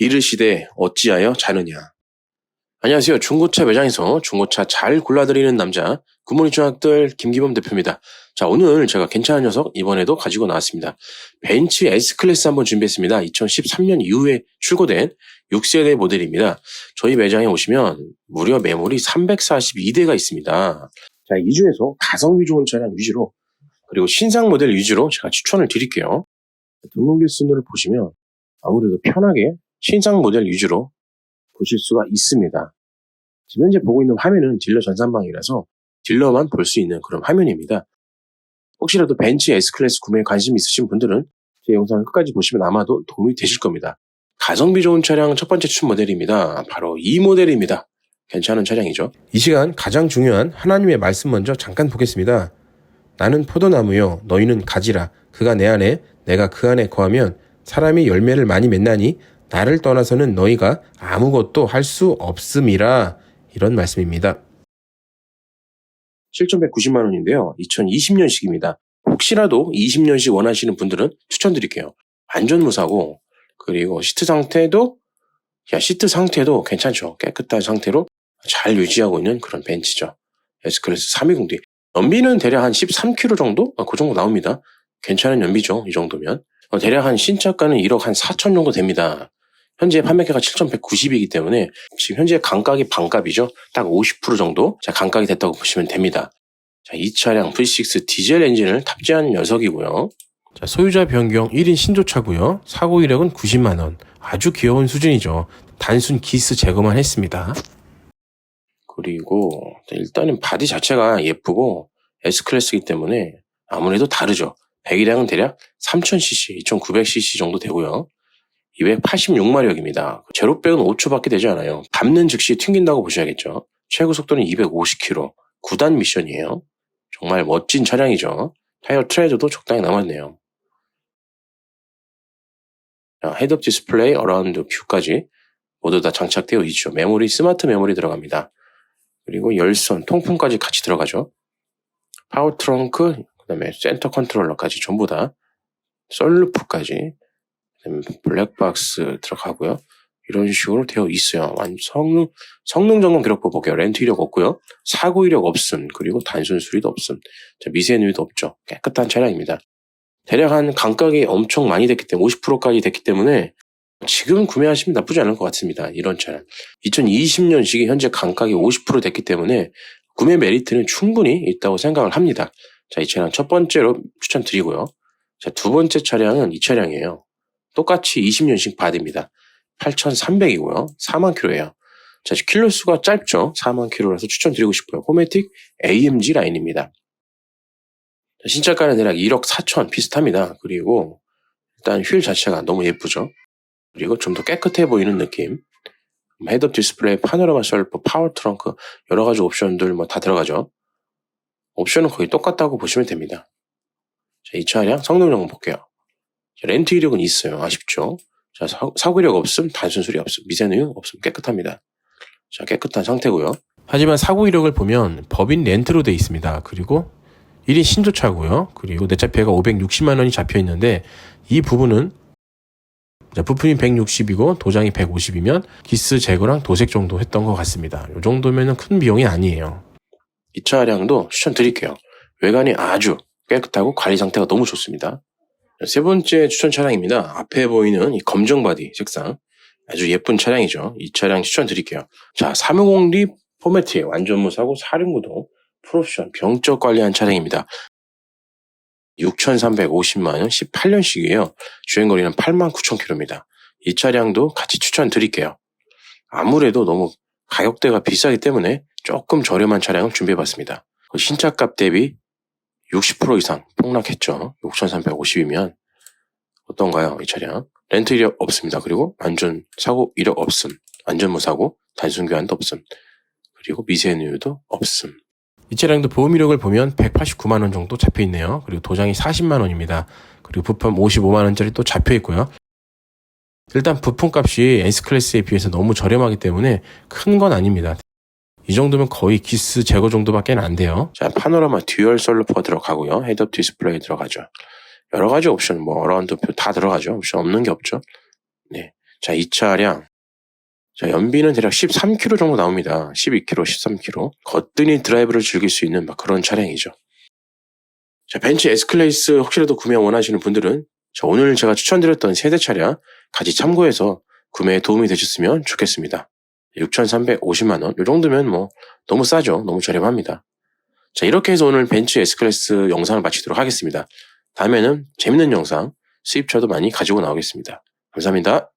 이르시되 어찌하여 자느냐. 안녕하세요. 중고차 매장에서 중고차 잘 골라드리는 남자 굿모닝 중학들 김기범 대표입니다. 자 오늘 제가 괜찮은 녀석 이번에도 가지고 나왔습니다. 벤츠 S클래스 한번 준비했습니다. 2013년 이후에 출고된 6세대 모델입니다. 저희 매장에 오시면 무려 메모리 342대가 있습니다. 자, 이 중에서 가성비 좋은 차량 위주로 그리고 신상 모델 위주로 제가 추천을 드릴게요. 등록일 순으로 보시면 아무래도 편하게 신상 모델 위주로 보실 수가 있습니다. 지금 현재 보고 있는 화면은 딜러 전산망이라서 딜러만 볼 수 있는 그런 화면입니다. 혹시라도 벤츠 S클래스 구매에 관심 있으신 분들은 제 영상을 끝까지 보시면 아마도 도움이 되실 겁니다. 가성비 좋은 차량 첫 번째 추천 모델입니다. 바로 이 모델입니다. 괜찮은 차량이죠. 이 시간 가장 중요한 하나님의 말씀 먼저 잠깐 보겠습니다. 나는 포도나무요 너희는 가지라 그가 내 안에 내가 그 안에 거하면 사람이 열매를 많이 맺나니 나를 떠나서는 너희가 아무것도 할 수 없음이라 이런 말씀입니다. 7,190만 원인데요. 2020년식입니다. 혹시라도 20년식 원하시는 분들은 추천드릴게요. 완전 무사고 그리고 시트 상태도 야 시트 상태도 괜찮죠. 깨끗한 상태로 잘 유지하고 있는 그런 벤츠죠. S클래스 320D. 연비는 대략 한 13km 정도? 아, 그 정도 나옵니다. 괜찮은 연비죠. 이 정도면. 어, 대략 한 신차가는 1억 한 4천 정도 됩니다. 현재 판매가가 7,190이기 때문에 지금 현재 감가이 반값이죠. 딱 50% 정도 자, 감가이 됐다고 보시면 됩니다. 자, 이 차량 V6 디젤 엔진을 탑재한 녀석이고요. 자, 소유자 변경 1인 신조차고요. 사고 이력은 90만 원. 아주 귀여운 수준이죠. 단순 기스 제거만 했습니다. 그리고 일단은 바디 자체가 예쁘고 S클래스이기 때문에 아무래도 다르죠. 배기량은 대략 3000cc, 2900cc 정도 되고요. 286마력입니다. 제로백은 5초밖에 되지 않아요. 밟는 즉시 튕긴다고 보셔야겠죠. 최고 속도는 250km. 9단 미션이에요. 정말 멋진 차량이죠. 타이어 트레드도 적당히 남았네요. 자, 헤드업 디스플레이, 어라운드 뷰까지 모두 다 장착되어 있죠. 메모리, 스마트 메모리 들어갑니다. 그리고 열선, 통풍까지 같이 들어가죠. 파워 트렁크, 그 다음에 센터 컨트롤러까지 전부 다 썰루프까지 블랙박스 들어가고요. 이런 식으로 되어 있어요. 완 성능 성능 점검 기록부 볼게요. 렌트 이력 없고요. 사고 이력 없음. 그리고 단순 수리도 없음. 자, 미세누이도 없죠. 깨끗한 차량입니다. 대략 한 감가가 엄청 많이 됐기 때문에 50%까지 됐기 때문에 지금 구매하시면 나쁘지 않을 것 같습니다. 이런 차량. 2020년식이 현재 감가가 50% 됐기 때문에 구매 메리트는 충분히 있다고 생각을 합니다. 자, 이 차량 첫 번째로 추천드리고요. 자, 두 번째 차량은 이 차량이에요. 똑같이 20년식 바디입니다. 8,300이고요. 4만 킬로예요. 자, 킬로 수가 짧죠. 4만 킬로라서 추천드리고 싶고요. 호메틱 AMG 라인입니다. 자, 신차가는 대략 1억 4천 비슷합니다. 그리고 일단 휠 자체가 너무 예쁘죠. 그리고 좀 더 깨끗해 보이는 느낌. 헤드업 디스플레이, 파노라마 셀프, 파워 트렁크, 여러 가지 옵션들 뭐 다 들어가죠. 옵션은 거의 똑같다고 보시면 됩니다. 자, 이 차량 성능 점검 볼게요. 자, 렌트 이력은 있어요. 아쉽죠? 자, 사, 사고 이력 없음, 단순 수리 없음, 미세누유 없음, 깨끗합니다. 자, 깨끗한 상태고요. 하지만 사고 이력을 보면 법인 렌트로 돼 있습니다. 그리고 1인 신조차고요. 그리고 내차표가 560만 원이 잡혀 있는데 이 부분은 자, 부품이 160이고 도장이 150이면 기스 제거랑 도색 정도 했던 것 같습니다. 이 정도면 큰 비용이 아니에요. 이 차량도 추천드릴게요. 외관이 아주 깨끗하고 관리 상태가 너무 좋습니다. 세 번째 추천 차량입니다. 앞에 보이는 이 검정 바디 색상 아주 예쁜 차량이죠. 이 차량 추천드릴게요. 자, 350D 포매트에 완전 무 사고 사륜구동 프로옵션 병적 관리한 차량입니다. 6,350만원 18년식이에요. 주행거리는 89,000km입니다. 이 차량도 같이 추천드릴게요. 아무래도 너무 가격대가 비싸기 때문에 조금 저렴한 차량을 준비해봤습니다. 그 신차값 대비 60% 이상 폭락했죠. 6,350이면 어떤가요? 이 차량. 렌트 이력 없습니다. 그리고 안전 사고 이력 없음. 안전 무 사고 단순 교환도 없음. 그리고 미세누유도 없음. 이 차량도 보험 이력을 보면 189만 원 정도 잡혀 있네요. 그리고 도장이 40만 원입니다. 그리고 부품 55만 원짜리 또 잡혀 있고요. 일단 부품 값이 S 클래스에 비해서 너무 저렴하기 때문에 큰 건 아닙니다. 이 정도면 거의 기스 제거 정도밖에 안 돼요. 자, 파노라마 듀얼 솔루퍼 들어가고요. 헤드업 디스플레이 들어가죠. 여러 가지 옵션, 뭐, 어라운드 표 다 들어가죠. 옵션 없는 게 없죠. 네. 자, 이 차량. 자, 연비는 대략 13km 정도 나옵니다. 12km, 13km. 거뜬히 드라이브를 즐길 수 있는 막 그런 차량이죠. 자, 벤츠 S클래스 혹시라도 구매 원하시는 분들은 자, 오늘 제가 추천드렸던 세대 차량 같이 참고해서 구매에 도움이 되셨으면 좋겠습니다. 6,350만원. 이 정도면 뭐 너무 싸죠. 너무 저렴합니다. 자, 이렇게 해서 오늘 벤츠 S클래스 영상을 마치도록 하겠습니다. 다음에는 재밌는 영상, 수입차도 많이 가지고 나오겠습니다. 감사합니다.